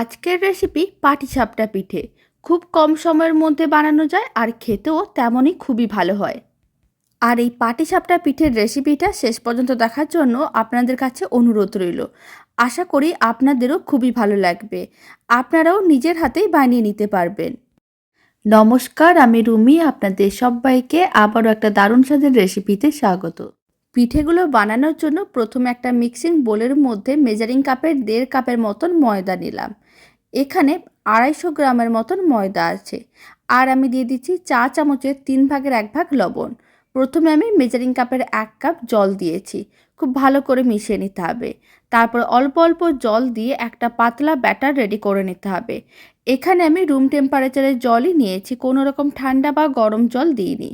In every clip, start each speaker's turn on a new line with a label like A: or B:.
A: আজকের রেসিপি পাটিসাপটা পিঠে। খুব কম সময়ের মধ্যে বানানো যায় আর খেতেও তেমনই খুবই ভালো হয়। আর এই পাটিসাপটা পিঠের রেসিপিটা শেষ পর্যন্ত দেখার জন্য আপনাদের কাছে অনুরোধ রইল। আশা করি আপনাদেরও খুবই ভালো লাগবে। আপনারাও নিজের হাতেই বানিয়ে নিতে পারবেন। নমস্কার, আমি রুমি, আপনাদের সবাইকে আবারও একটা দারুণ স্বাদের রেসিপিতে স্বাগত। পিঠেগুলো বানানোর জন্য প্রথমে একটা মিক্সিং বোলের মধ্যে মেজারিং কাপের দেড় কাপের মতন ময়দা নিলাম। এখানে আড়াইশো গ্রামের মতন ময়দা আছে। আর আমি দিয়ে দিচ্ছি চা চামচের তিন ভাগের এক ভাগ লবণ। প্রথমে আমি মেজারিং কাপের এক কাপ জল দিয়েছি। খুব ভালো করে মিশিয়ে নিতে হবে। তারপর অল্প অল্প জল দিয়ে একটা পাতলা ব্যাটার রেডি করে নিতে হবে। এখানে আমি রুম টেম্পারেচারের জলই নিয়েছি। কোনো রকম ঠান্ডা বা গরম জল দিইনি।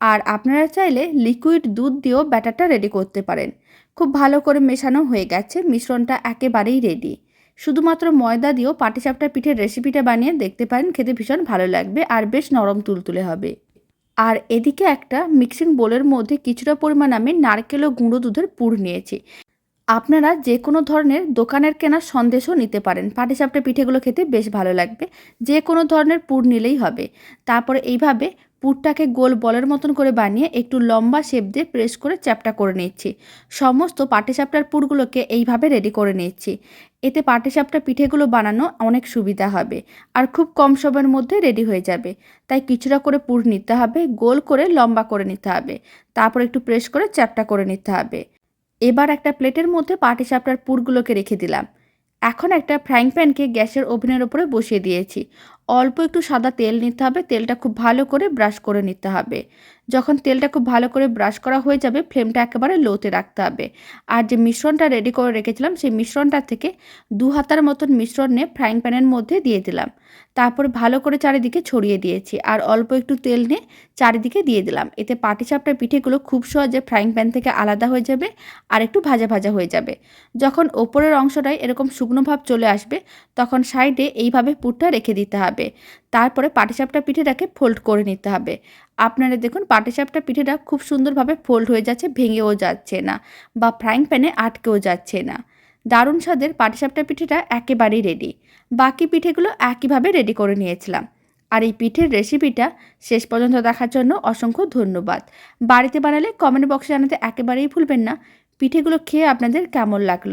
A: আর আপনারা চাইলে লিকুইড দুধ দিয়েও ব্যাটারটা রেডি করতে পারেন। খুব ভালো করে মেশানো হয়ে গেছে, মিশ্রণটা একেবারেই রেডি শুধুমাত্র ময়দা দিয়েও পাটিসাপটা পিঠের রেসিপিটা বানিয়ে দেখতে পারেন, খেতে ভীষণ ভালো লাগবে আর বেশ নরম তুলতুলে হবে। আর এদিকে একটা মিক্সিং বোলের মধ্যে কিছুটা পরিমাণ আমি নারকেল ও গুঁড়ো দুধের পুর নিয়েছি। আপনারা যে কোনো ধরনের দোকানের কেনা সন্দেশও নিতে পারেন। পাটিসাপটা পিঠেগুলো খেতে বেশ ভালো লাগবে। যে কোনো ধরনের পুর নিলেই হবে। তারপরে এইভাবে পুরটাকে গোল বলের মতন করে বানিয়ে একটু লম্বা শেপ দিয়ে প্রেস করে চ্যাপটা করে নিচ্ছি। সমস্ত পাটিসাপটার পুরগুলোকে এইভাবে রেডি করে নিচ্ছি। এতে পাটিসাপটা পিঠেগুলো বানানো অনেক সুবিধা হবে আর খুব কম সময়ের মধ্যে রেডি হয়ে যাবে। তাই কিছুটা করে পুর নিতে হবে, গোল করে লম্বা করে নিতে হবে। তারপর একটু প্রেস করে চ্যাপটা করে নিতে হবে। এবার একটা প্লেটের মধ্যে পাটিসাপটার পুরগুলোকে রেখে দিলাম। এখন একটা ফ্রাইং প্যানকে গ্যাসের ওভেনের ওপরে বসিয়ে দিয়েছি। অল্প একটু সাদা তেল নিতে হবে। তেলটা খুব ভালো করে ব্রাশ করে নিতে হবে। যখন তেলটা খুব ভালো করে ব্রাশ করা হয়ে যাবে, ফ্লেমটা একেবারে লোতে রাখতে হবে। আর যে মিশ্রণটা রেডি করে রেখেছিলাম, সেই মিশ্রণটা থেকে দু হাতার মতন মিশ্রণ নিয়ে ফ্রাইং প্যানের মধ্যে দিয়ে দিলাম। তারপর ভালো করে চারিদিকে ছড়িয়ে দিয়েছি আর অল্প একটু তেল নিয়ে চারিদিকে দিয়ে দিলাম। এতে পাটিসাপটার পিঠেগুলো খুব সহজে ফ্রাইং প্যান থেকে আলাদা হয়ে যাবে আর একটু ভাজা ভাজা হয়ে যাবে। যখন ওপরের অংশটায় এরকম শুকনো ভাব চলে আসবে, তখন সাইডে এইভাবে পুরটা রেখে দিতে হবে। তারপরে পাটিসাপটা পিঠেটাকে ফোল্ড করে নিতে হবে। আপনারা দেখুন পাটিসাপটা পিঠেটা খুব সুন্দরভাবে ফোল্ড হয়ে যাচ্ছে, ভেঙেও যাচ্ছে না বা ফ্রাইং প্যানে আটকেও যাচ্ছে না। দারুণ স্বাদের পাটিসাপটা পিঠেটা একেবারেই রেডি বাকি পিঠেগুলো একইভাবে রেডি করে নিয়েছিলাম। আর এই পিঠের রেসিপিটা শেষ পর্যন্ত দেখার জন্য অসংখ্য ধন্যবাদ। বাড়িতে বানালে কমেন্ট বক্সে জানাতে একেবারেই ভুলবেন না। পিঠেগুলো খেয়ে আপনাদের কেমন লাগল?